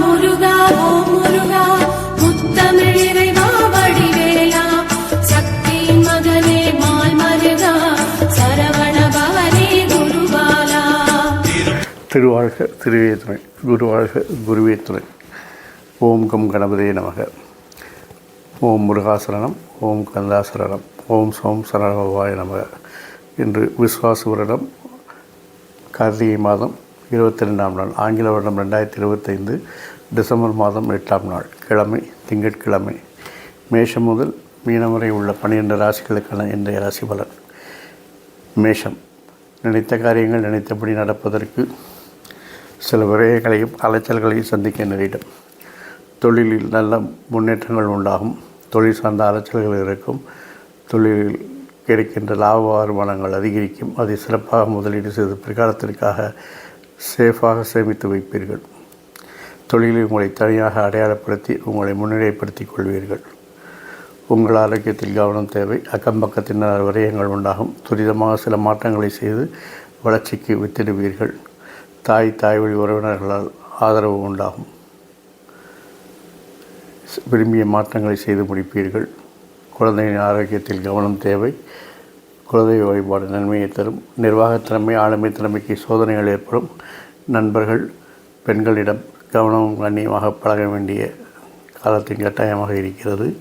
முருகா ஓ முருகா முத்தமிழ் இறைவா வடிவேலா. சக்தியின் மகனே மால் மருகா சரவண பவனே குருபாலா. திருவாழ்க திருவே துணை குருவாழ்க குருவே துணை. ஓம் கம் கணபதே நமக. ஓம் முருகாசரணம் ஓம் கந்தாசரணம் ஓம் சோம் சரணபாய நமக. இன்று விஸ்வாச வருடம் கார்த்திகை மாதம் இருபத்தி ரெண்டாம் நாள் ஆங்கில வருடம் ரெண்டாயிரத்தி இருபத்தைந்து டிசம்பர் மாதம் எட்டாம் நாள் கிழமை திங்கட்கிழமை. மேஷம் முதல் மீனம் வரை உள்ள பன்னிரெண்டு ராசிகளுக்கான இன்றைய ராசி பலன். மேஷம் நினைத்த காரியங்கள் நினைத்தபடி நடப்பதற்கு சில விரயங்களையும் அலைச்சல்களையும் சந்திக்க நேரிடும். தொழிலில் நல்ல முன்னேற்றங்கள் உண்டாகும். தொழில் சார்ந்த அலைச்சல்கள் இருக்கும். தொழிலில் கிடைக்கின்ற லாப வருமானங்கள் அதிகரிக்கும். அதை சிறப்பாக முதலீடு செய்து பிற்காலத்திற்காக சேஃபாக சேமித்து வைப்பீர்கள். தொழிலில் உங்களை தனியாக அடையாளப்படுத்தி உங்களை முன்னிலைப்படுத்திக் கொள்வீர்கள். உங்கள் ஆரோக்கியத்தில் கவனம் தேவை. அக்கம் பக்கத்தினர் விரயங்கள் உண்டாகும். துரிதமாக சில மாற்றங்களை செய்து வளர்ச்சிக்கு வித்திடுவீர்கள். தாய் தாய் வழி உறவினர்களால் ஆதரவு உண்டாகும். விரும்பிய மாற்றங்களை செய்து முடிப்பீர்கள். குழந்தையின் ஆரோக்கியத்தில் கவனம் தேவை. குலதெய்வ வழிபாடு நன்மையை தரும் நிர்வாகத் திறமை ஆளுமை திறமைக்கு சோதனைகள் ஏற்படும். நண்பர்கள் பெண்களிடம் கவனமும் கண்ணியமாக பழக வேண்டிய காலத்தின் கட்டாயமாக இருக்கிறது.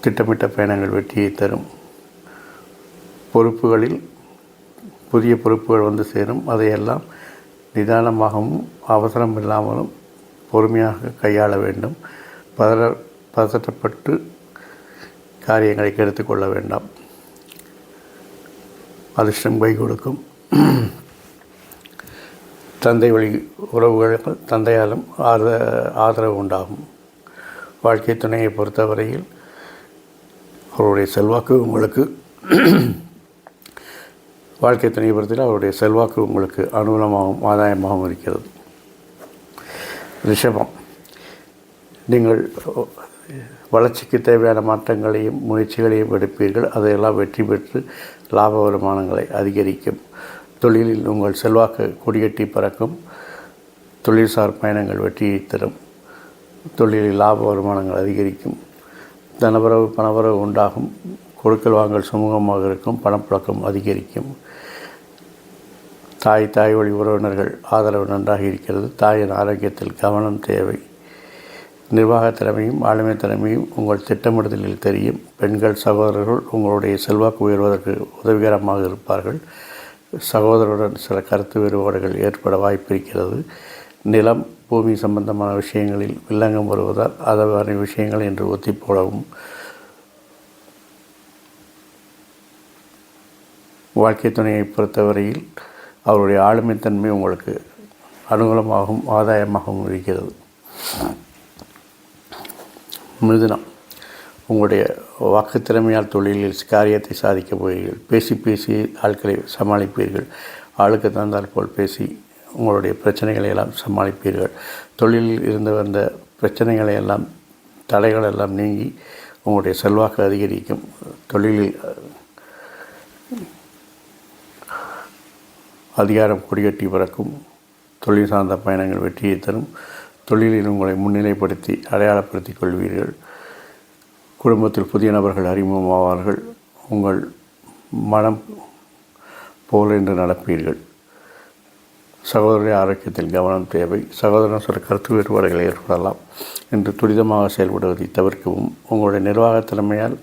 திட்டமிட்ட பயணங்கள் வெற்றியை தரும். பொறுப்புகளில் புதிய பொறுப்புகள் வந்து சேரும். அதையெல்லாம் நிதானமாகவும் அவசரம் இல்லாமலும் பொறுமையாக கையாள வேண்டும். பதற பதட்டப்பட்டு காரியங்களை கெடுத்துக்கொள்ள வேண்டாம். அதிர்ஷ்டம் கை கொடுக்கும். தந்தை வழி உறவுகள் தந்தையாலும் ஆத ஆதரவு உண்டாகும். வாழ்க்கை துணையை பொறுத்தவரையில் அவருடைய செல்வாக்கு உங்களுக்கு வாழ்க்கை துணையை பொறுத்தவரை அவருடைய செல்வாக்கு உங்களுக்கு அனுகூலமாகவும் ஆதாயமாகவும் இருக்கிறது. ரிஷபம் நீங்கள் வளர்ச்சிக்கு தேவையான மாற்றங்களையும் முயற்சிகளையும் எடுப்பீர்கள். அதையெல்லாம் வெற்றி பெற்று லாப வருமானங்களை அதிகரிக்கும். தொழிலில் உங்கள் செல்வாக்கு கொடிகட்டி பறக்கும். தொழில்சார் பயணங்கள் வெற்றியை தரும். தொழிலில் லாப வருமானங்கள் அதிகரிக்கும். தனவரவு பணவரவு உண்டாகும். கொடுக்கல் வாங்கல் சுமூகமாக இருக்கும். பணப்புழக்கம் அதிகரிக்கும். தாய் தாய் வழி உறவினர்கள் ஆதரவு நன்றாக இருக்கிறது. தாயின் ஆரோக்கியத்தில் கவனம் தேவை. நிர்வாக திறமையும் ஆளுமை திறமையும் உங்கள் திட்டமிடுதலில் தெரியும். பெண்கள் சகோதரர்கள் உங்களுடைய செல்வாக்கு உயர்வதற்கு உதவிகரமாக இருப்பார்கள். சகோதரருடன் சில கருத்து வேறுபாடுகள் ஏற்பட வாய்ப்பிருக்கிறது நிலம் பூமி சம்பந்தமான விஷயங்களில் வில்லங்கம் வருவதால் அதவான விஷயங்கள் என்று ஒத்திப்போடவும். வாழ்க்கை துணையை பொறுத்தவரையில் அவருடைய ஆளுமைத்தன்மை உங்களுக்கு அனுகூலமாகவும் ஆதாயமாகவும் இருக்கிறது. மிதுனம் உங்களுடைய வாக்கு திறமையால் தொழிலில் காரியத்தை சாதிக்கப் போகிறீர்கள். பேசி பேசி ஆட்களை சமாளிப்பீர்கள். ஆளுக்கு தந்தால் போல் பேசி உங்களுடைய பிரச்சனைகளை எல்லாம் சமாளிப்பீர்கள். தொழிலில் இருந்து வந்த பிரச்சனைகளை எல்லாம் தடைகள் எல்லாம் நீங்கி உங்களுடைய செல்வாக்கு அதிகரிக்கும். தொழிலில் அதிகாரம் கொடிகட்டி பிறக்கும். தொழில் சார்ந்த பயணங்கள் வெற்றியை தரும். தொழிலில் உங்களை முன்னிலைப்படுத்தி அடையாளப்படுத்திக் கொள்வீர்கள். குடும்பத்தில் புதிய நபர்கள் அறிமுகமாவார்கள் உங்கள் மனம் போல் என்று நடப்பீர்கள். சகோதரிய ஆரோக்கியத்தில் கவனம் தேவை. சகோதரன் சில கருத்து வேறுபாடுகள் ஏற்படலாம் என்று துரிதமாக செயல்படுவதை தவிர்க்கவும். உங்களுடைய நிர்வாக திறமையால்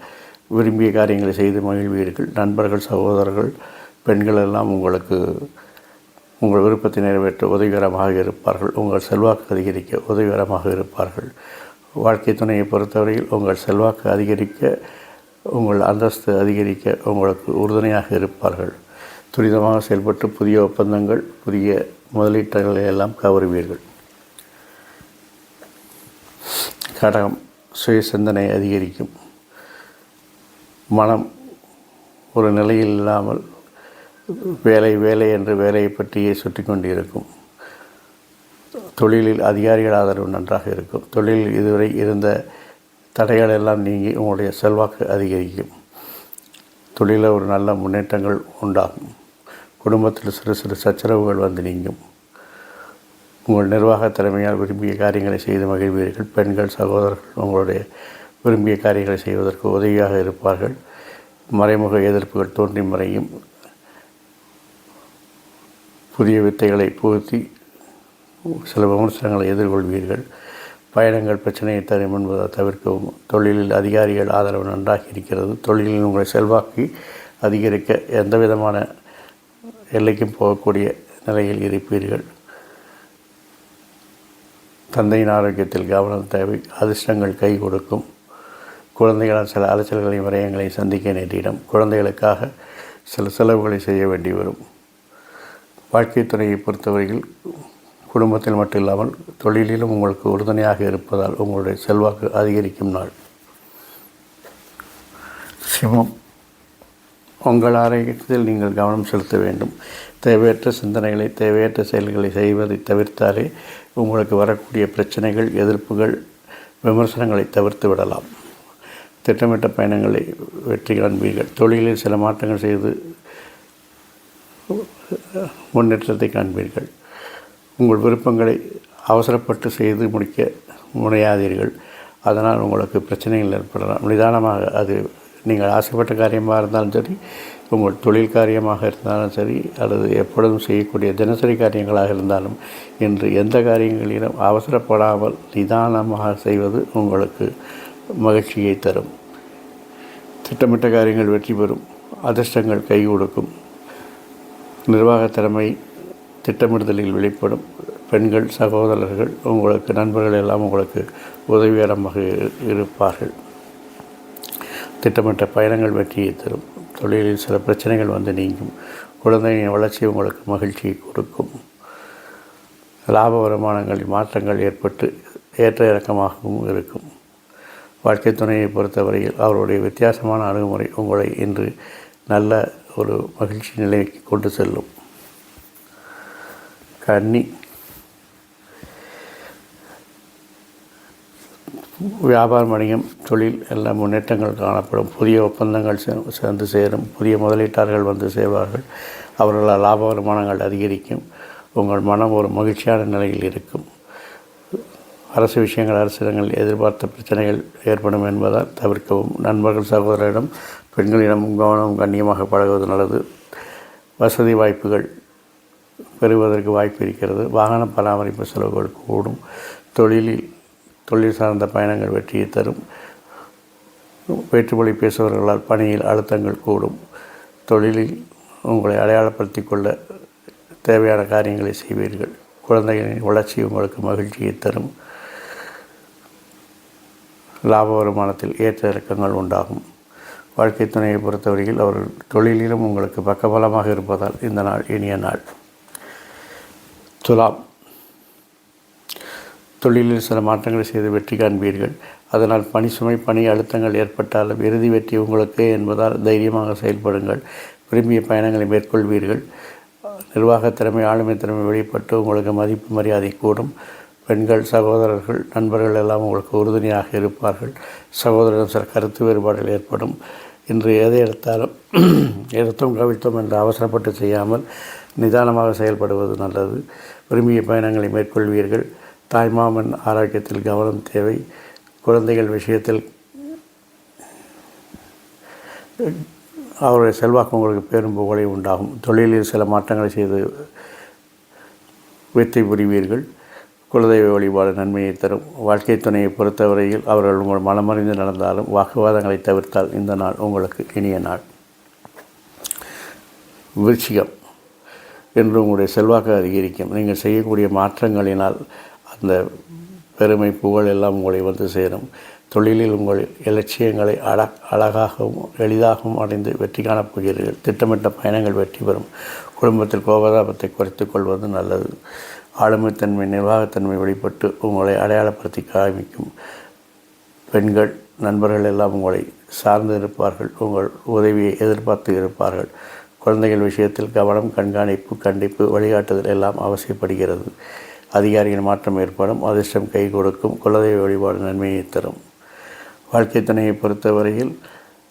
விரும்பிய காரியங்களை செய்து மகிழ்வீர்கள். நண்பர்கள் சகோதரர்கள் பெண்கள் எல்லாம் உங்களுக்கு உங்கள் விருப்பத்தை நிறைவேற்ற உதவிகரமாக இருப்பார்கள். உங்கள் செல்வாக்கு அதிகரிக்க உதவிகரமாக இருப்பார்கள். வாழ்க்கை துணையை பொறுத்தவரையில் உங்கள் செல்வாக்கு அதிகரிக்க உங்கள் அந்தஸ்து அதிகரிக்க உங்களுக்கு உறுதுணையாக இருப்பார்கள். துரிதமாக செயல்பட்டு புதிய ஒப்பந்தங்கள் புதிய முதலீட்டுகளை எல்லாம் கவருவீர்கள். கடகம் சுய சிந்தனை அதிகரிக்கும். மனம் ஒரு நிலையில் இல்லாமல் வேலை வேலை என்று வேலையை பற்றியே சுற்றி கொண்டிருக்கும் தொழிலில் அதிகாரிகள் ஆதரவு நன்றாக இருக்கும். தொழிலில் இதுவரை இருந்த தடைகள் எல்லாம் நீங்கி உங்களுடைய செல்வாக்கு அதிகரிக்கும். தொழிலில் ஒரு நல்ல முன்னேற்றங்கள் உண்டாகும். குடும்பத்தில் சிறு சிறு சச்சரவுகள் வந்து நீங்கும். உங்கள் நிர்வாக திறமையால் விரும்பிய காரியங்களை செய்து மகிழ்வீர்கள். பெண்கள் சகோதரர்கள் உங்களுடைய விரும்பிய காரியங்களை செய்வதற்கு உதவியாக இருப்பார்கள். மறைமுக எதிர்ப்புகள் தோன்றி மறையும். புதிய வித்தைகளை புகுத்தி சில விமர்சனங்களை எதிர்கொள்வீர்கள். பயணங்கள் பிரச்சனையை தரும் என்பதை தவிர்க்கவும். தொழிலில் அதிகாரிகள் ஆதரவு நன்றாக இருக்கிறது. தொழிலில் உங்களை செல்வாக்கு அதிகரிக்க எந்த விதமான எல்லைக்கும் போகக்கூடிய நிலையில் இருப்பீர்கள். தந்தையின் ஆரோக்கியத்தில் கவனம் தேவை. அதிர்ஷ்டங்கள் கை கொடுக்கும். குழந்தைகளால் சில அலைச்சல்களையும் விரயங்களையும் சந்திக்க நேரிடும். குழந்தைகளுக்காக சில செலவுகளை செய்ய வேண்டி வரும். வாழ்க்கை துறையை பொறுத்தவரையில் குடும்பத்தில் மட்டும் இல்லாமல் தொழிலிலும் உங்களுக்கு உறுதுணையாக இருப்பதால் உங்களுடைய செல்வாக்கு அதிகரிக்கும் நாள். சிவம் உங்கள் ஆரோக்கியத்தில் நீங்கள் கவனம் செலுத்த வேண்டும். தேவையற்ற சிந்தனைகளை தேவையற்ற செயல்களை செய்வதை தவிர்த்தாலே உங்களுக்கு வரக்கூடிய பிரச்சனைகள் எதிர்ப்புகள் விமர்சனங்களை தவிர்த்து விடலாம். திட்டமிட்ட பயணங்களை வெற்றி காண்பீர்கள் தொழிலில் சில மாற்றங்கள் செய்து முன்னேற்றத்தை காண்பீர்கள். உங்கள் விருப்பங்களை அவசரப்பட்டு செய்து முடிக்க முனையாதீர்கள். அதனால் உங்களுக்கு பிரச்சனைகள் ஏற்படலாம். நிதானமாக அது நீங்கள் ஆசைப்பட்ட காரியமாக இருந்தாலும் சரி உங்கள் தொழில் காரியமாக இருந்தாலும் சரி அல்லது எப்பொழுதும் செய்யக்கூடிய தினசரி காரியங்களாக இருந்தாலும் இன்று எந்த காரியங்களிலும் அவசரப்படாமல் நிதானமாக செய்வது உங்களுக்கு மகிழ்ச்சியை தரும். திட்டமிட்ட காரியங்கள் வெற்றி பெறும். அதிர்ஷ்டங்கள் கை கொடுக்கும். நிர்வாக திறமை திட்டமிடுதலில் வெளிப்படும் பெண்கள் சகோதரர்கள் உங்களுக்கு நண்பர்கள் எல்லாம் உங்களுக்கு உதவிகரமாக இரு- இருப்பார்கள். திட்டமிட்ட பயணங்கள் வெற்றியை தரும். தொழிலில் சில பிரச்சனைகள் வந்து நீங்கும். குழந்தையின் வளர்ச்சி உங்களுக்கு மகிழ்ச்சியை கொடுக்கும். லாப வருமானங்களில் மாற்றங்கள் ஏற்பட்டு ஏற்ற இறக்கமாகவும் இருக்கும். வாழ்க்கை துணையை பொறுத்தவரையில் அவருடைய வித்தியாசமான அணுகுமுறை உங்களை இன்று நல்ல ஒரு மகிழ்ச்சி நிலைக்கு கொண்டு செல்லும். கன்னி. வியாபார வணிகம் தொழில் எல்லாம் முன்னேற்றங்கள் காணப்படும். புதிய ஒப்பந்தங்கள் சேர்ந்து சேரும். புதிய முதலீட்டாளர்கள் வந்து சேர்வார்கள். அவர்களால் லாப வருமானங்கள் அதிகரிக்கும். உங்கள் மனம் ஒரு மகிழ்ச்சியான நிலையில் இருக்கும். அரசு விஷயங்கள் அரசிடங்கள் எதிர்பார்த்த பிரச்சனைகள் ஏற்படும் என்பதால் தவிர்க்கவும். நண்பர்கள் சகோதரரிடம் பெண்களிடம் கவனம் கண்ணியமாக பழகுவது நல்லது. வசதி வாய்ப்புகள் பெறுவதற்கு வாய்ப்பு இருக்கிறது. வாகன பராமரிப்பு செலவுகள் கூடும். தொழிலில் தொழில் சார்ந்த பயணங்கள் வெற்றியை தரும். வேற்றுமொழி பேசுபவர்களால் பணியில் அழுத்தங்கள் கூடும். தொழிலில் உங்களை அடையாளப்படுத்தி கொள்ள தேவையான காரியங்களை செய்வீர்கள். குழந்தைகளின் வளர்ச்சி உங்களுக்கு மகிழ்ச்சியை தரும். லாப வருமானத்தில் ஏற்ற இறக்கங்கள் உண்டாகும். வாழ்க்கை துணையை பொறுத்தவரையில் அவர்கள் தொழிலிலும் உங்களுக்கு பக்கபலமாக இருப்பதால் இந்த நாள் இனிய நாள். துலாம். தொழிலில் சில மாற்றங்களை செய்து வெற்றி காண்பீர்கள். அதனால் பணி சுமை பணி அழுத்தங்கள் ஏற்பட்டாலும் இறுதி வெற்றி உங்களுக்கு என்பதால் தைரியமாக செயல்படுங்கள். விரும்பிய பயணங்களை மேற்கொள்வீர்கள். நிர்வாக திறமை ஆளுமை திறமை வெளிப்பட்டு உங்களுக்கு மதிப்பு மரியாதை கூடும். பெண்கள் சகோதரர்கள் நண்பர்கள் எல்லாம் உங்களுக்கு உறுதுணையாக இருப்பார்கள். சகோதரர்கள் சில கருத்து வேறுபாடுகள் ஏற்படும். இன்று எதை எடுத்தாலும் எடுத்தோம் கவிழ்த்தோம் என்று அவசரப்பட்டு செய்யாமல் நிதானமாக செயல்படுவது நல்லது. விரும்பிய பயணங்களை மேற்கொள்வீர்கள். தாய்மாமன் ஆரோக்கியத்தில் கவனம் தேவை. குழந்தைகள் விஷயத்தில் அவருடைய செல்வாக்கு உங்களுக்கு பேரும் புகழை உண்டாகும். தொழிலில் சில மாற்றங்களை செய்து வெற்றி புரிவீர்கள். குலதெய்வ வழிபாடு நன்மையை தரும். வாழ்க்கை துணையை பொறுத்தவரையில் அவர்கள் உங்கள் மனமறிந்து நடந்தாலும் வாக்குவாதங்களை தவிர்த்தால் இந்த நாள் உங்களுக்கு இனிய நாள். விருச்சிகம். என்று உங்களுடைய செல்வாக்கு அதிகரிக்கும். நீங்கள் செய்யக்கூடிய மாற்றங்களினால் அந்த பெருமை புகழ் எல்லாம் உங்களை வந்து சேரும். தொழிலில் உங்கள் இலட்சியங்களை அழ அழகாகவும் எளிதாகவும் அடைந்து வெற்றி காணப் போகிறீர்கள். திட்டமிட்ட பயணங்கள் வெற்றி பெறும். குடும்பத்தில் கோபதாபத்தை குறைத்து கொள்வது நல்லது. ஆளுமைத்தன்மை நிர்வாகத்தன்மை வெளிப்பட்டு உங்களை அடையாளப்படுத்தி காமிக்கும் பெண்கள் நண்பர்கள் எல்லாம் உங்களை சார்ந்து இருப்பார்கள். உங்கள் உதவியை எதிர்பார்த்து இருப்பார்கள். குழந்தைகள் விஷயத்தில் கவனம் கண்காணிப்பு கண்டிப்பு வழிகாட்டுதல் எல்லாம் அவசியப்படுகிறது. அதிகாரிகள் மாற்றம் ஏற்படும் அதிர்ஷ்டம் கை கொடுக்கும் குலதெய்வ வழிபாடு நன்மையை தரும். வாழ்க்கை துணையை பொறுத்தவரையில்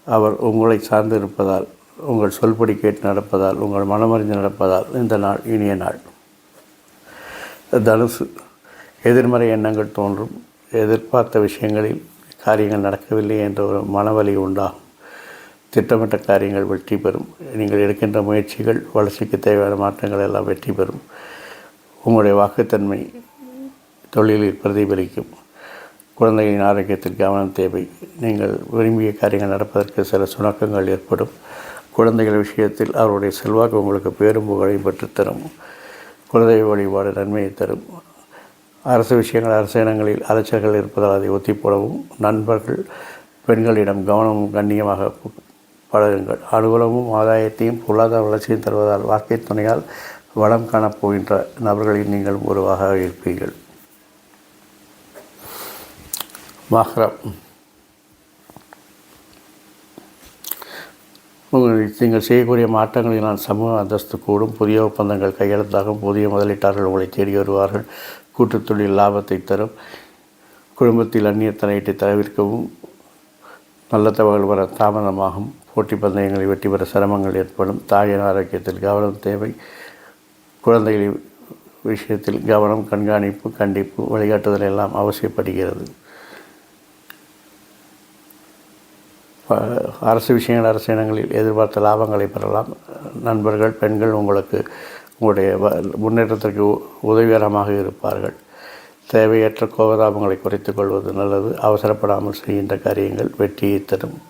அவர் உங்களை சார்ந்து இருப்பதால் உங்கள் சொல்படி கேட்டு நடப்பதால் உங்கள் மனமறிந்து நடப்பதால் இந்த நாள் இனிய நாள். தனுசு. எதிர்மறை எண்ணங்கள் தோன்றும். எதிர்பார்த்த விஷயங்களில் காரியங்கள் நடக்கவில்லை என்ற ஒரு மனவலி உண்டாகும். திட்டமிட்ட காரியங்கள் வெற்றி பெறும். நீங்கள் எடுக்கின்ற முயற்சிகள் வளர்ச்சிக்கு தேவையான மாற்றங்கள் எல்லாம் வெற்றி பெறும். உங்களுடைய வாக்குத்தன்மை தொழிலில் பிரதிபலிக்கும். குழந்தைகளின் ஆரோக்கியத்தில் கவனம் தேவை. நீங்கள் விரும்பிய காரியங்கள் நடப்பதற்கு சில சுணக்கங்கள் ஏற்படும். குழந்தைகள் விஷயத்தில் அவருடைய செல்வாக்கு உங்களுக்கு பேரும் புகழையும் பெற்றுத்தரும். குலதெய்வ வழிபாடு நன்மையை தரும். அரசு விஷயங்கள் அரசு இனங்களில் அலைச்சல்கள் இருப்பதால் அதை ஒத்திப்போடவும் நண்பர்கள் பெண்களிடம் கவனமும் கண்ணியமாக பழகுங்கள். அலுவலமும் ஆதாயத்தையும் பொருளாதார வளர்ச்சியும் தருவதால் வாழ்க்கை துணையால் வளம் காணப்போகின்ற நபர்களில் நீங்களும் ஒருவாக இருப்பீர்கள். மகரம் நீங்கள் செய்யக்கூடிய மாற்றங்களினால் சமூக அந்தஸ்து கூடும். புதிய ஒப்பந்தங்கள் கையெழுத்தாகும். புதிய முதலீட்டாளர்கள் உங்களை தேடி வருவார்கள். கூட்டுத்தொழில் லாபத்தை தரும். குடும்பத்தில் அந்நிய தலையீட்டை தவிர்க்கவும். நல்ல தகவல் வர தாமதமாகும். போட்டி பந்தயங்களை வெற்றி பெற சிரமங்கள் ஏற்படும். தாயின் ஆரோக்கியத்தில் கவனம் தேவை. குழந்தைகளின் விஷயத்தில் கவனம் கண்காணிப்பு கண்டிப்பு வழிகாட்டுதல் எல்லாம் அவசியப்படுகிறது. அரசு விஷயங்கள் அரசு இனங்களில் எதிர்பார்த்த லாபங்களை பெறலாம். நண்பர்கள் பெண்கள் உங்களுக்கு உங்களுடைய வ- முன்னேற்றத்திற்கு உ- உதவிகரமாக இருப்பார்கள். தேவையற்ற கோபதாபங்களை குறைத்துக் கொள்வது நல்லது. அவசரப்படாமல் செய்கின்ற காரியங்கள் வெற்றியை தரும்.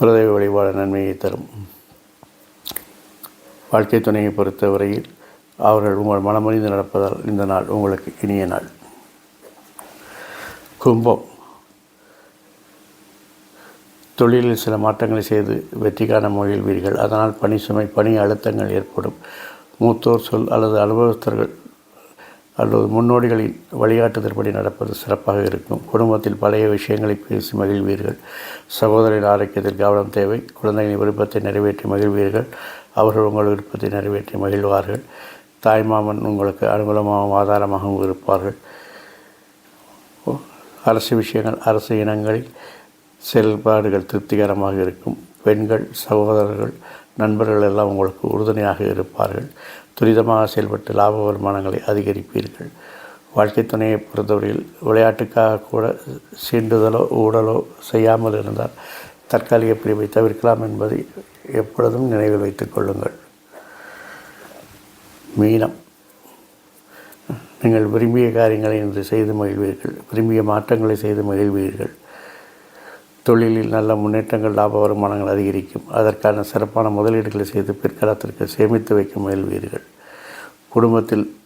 குலதெய்வ வழிபாடு நன்மையை தரும். வாழ்க்கை துணையை பொறுத்தவரையில் அவர்கள் உங்கள் மனமறிந்து நடப்பதால் இந்த நாள் உங்களுக்கு இனிய நாள். கும்பம். தொழிலில் சில மாற்றங்களை செய்து வெற்றி காண முயல்வீர்கள் அதனால் பணி சுமை பணி அழுத்தங்கள் ஏற்படும். மூத்தோர் சொல் அல்லது அனுபவஸ்தர்கள் அல்லது முன்னோடிகளின் வழிகாட்டுதற்படி நடப்பது சிறப்பாக இருக்கும். குடும்பத்தில் பழைய விஷயங்களை பேசி மகிழ்வீர்கள். சகோதரின் ஆரோக்கியத்தில் கவனம் தேவை. குழந்தைகளின் விருப்பத்தை நிறைவேற்றி மகிழ்வீர்கள். அவர்கள் உங்கள் விருப்பத்தை நிறைவேற்றி மகிழ்வார்கள். தாய்மாமன் உங்களுக்கு அனுகூலமாகவும் ஆதாரமாகவும் இருப்பார்கள். அரசு விஷயங்கள் அரசு இனங்களில் செயல்பாடுகள் திருப்திகரமாக இருக்கும். பெண்கள் சகோதரர்கள் நண்பர்கள் எல்லாம் உங்களுக்கு உறுதுணையாக இருப்பார்கள். துரிதமாக செயல்பட்டு லாப வருமானங்களை அதிகரிப்பீர்கள். வாழ்க்கை துணையை பொறுத்தவரையில் விளையாட்டுக்காக கூட சீண்டுதலோ ஊடலோ செய்யாமல் இருந்தால் தற்காலிக பிரிவை தவிர்க்கலாம் என்பதை எப்பொழுதும் நினைவில் வைத்துக் கொள்ளுங்கள். மீனம். நீங்கள் விரும்பிய காரியங்களை இன்று செய்து மகிழ்வீர்கள். விரும்பிய மாற்றங்களை செய்து மகிழ்வீர்கள். தொழிலில் நல்ல முன்னேற்றங்கள் லாப வருமானங்கள் அதிகரிக்கும். அதற்கான சிறப்பான முதலீடுகளை செய்து பிற்காலத்திற்கு சேமித்து வைக்க முயல்வீர்கள். குடும்பத்தில்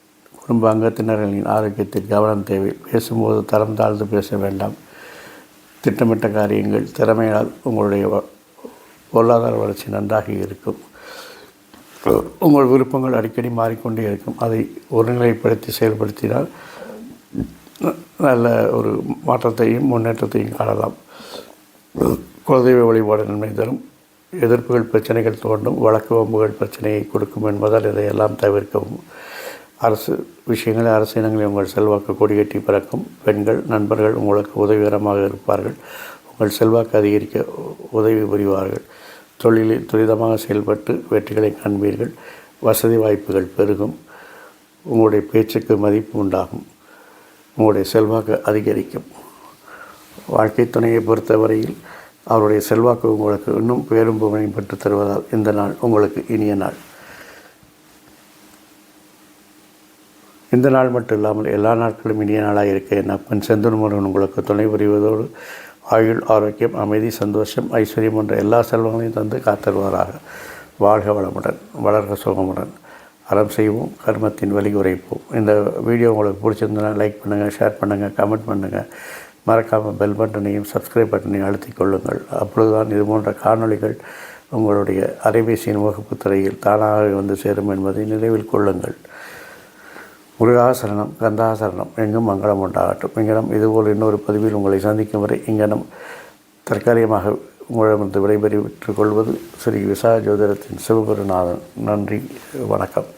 குடும்ப அங்கத்தினர்களின் ஆரோக்கியத்தில் கவனம் தேவை. பேசும்போது தரம் தாழ்ந்து பேச வேண்டாம். திட்டமிட்ட காரியங்கள் திறமையால் உங்களுடைய வ- பொருளாதார வளர்ச்சி நன்றாக இருக்கும். உங்கள் விருப்பங்கள் அடிக்கடி மாறிக்கொண்டே இருக்கும். அதை ஒருநிலைப்படுத்தி செயல்படுத்தினால் நல்ல ஒரு மாற்றத்தையும் முன்னேற்றத்தையும் காணலாம். குலதெய்வ வழிபாடு நன்மை தரும். எதிர்ப்புகள் பிரச்சனைகள் தோன்றும். வழக்கு வம்புகள் பிரச்சனையை கொடுக்கும் என்பதால் இதையெல்லாம் தவிர்க்கவும். அரசு விஷயங்களை அரசு இனங்களில் உங்கள் செல்வாக்கு கொடிகட்டி பிறக்கும். பெண்கள் நண்பர்கள் உங்களுக்கு உதவிகரமாக இருப்பார்கள். உங்கள் செல்வாக்கு அதிகரிக்க உதவி புரிவார்கள். தொழிலில் துரிதமாக செயல்பட்டு வெற்றிகளை காண்பீர்கள். வசதி வாய்ப்புகள் பெருகும். உங்களுடைய பேச்சுக்கு மதிப்பு உண்டாகும். உங்களுடைய செல்வாக்கு அதிகரிக்கும். வாழ்க்கை துணையை பொறுத்தவரையில் அவருடைய செல்வாக்கு உங்களுக்கு இன்னும் பேரும் புகழையும் பெற்றுத் தருவதால் இந்த நாள் உங்களுக்கு இனிய நாள். இந்த நாள் மட்டும் இல்லாமல் எல்லா நாட்களும் இனிய நாளாக இருக்க என் அப்பன் செந்தூர் முருகன் உங்களுக்கு துணை புரிவதோடு ஆயுள் ஆரோக்கியம் அமைதி சந்தோஷம் ஐஸ்வர்யம் போன்ற எல்லா செல்வங்களையும் தந்து காத்தருவாராக. வாழ்க வளமுடன் வளர்க சுகமுடன். அறம் செய்வோம் கர்மத்தின் வழி உரைப்போம். இந்த வீடியோ உங்களுக்கு பிடிச்சிருந்தனா லைக் பண்ணுங்கள் ஷேர் பண்ணுங்கள் கமெண்ட் பண்ணுங்கள் மறக்காமல் பெல் பட்டனையும் சப்ஸ்கிரைப் பட்டனையும் அழுத்திக் கொள்ளுங்கள். அப்பொழுதுதான் இது போன்ற காணொளிகள் உங்களுடைய அலைபேசியின் வகுப்பு துறையில் தானாக வந்து சேரும் என்பதை நினைவில் கொள்ளுங்கள். முருகாசரணம் கந்தாசரணம் எங்கும் மங்களம் உண்டாகட்டும். இங்கனம் இதுபோல் இன்னொரு பதிவில் உங்களை சந்திக்கும் வரை இங்கனம் தற்காலிகமாக உங்களிடமிருந்து விடைபெற்றுக் கொள்வது ஸ்ரீ விசா ஜோதிடத்தின் சிவகுருநாதன் நன்றி வணக்கம்.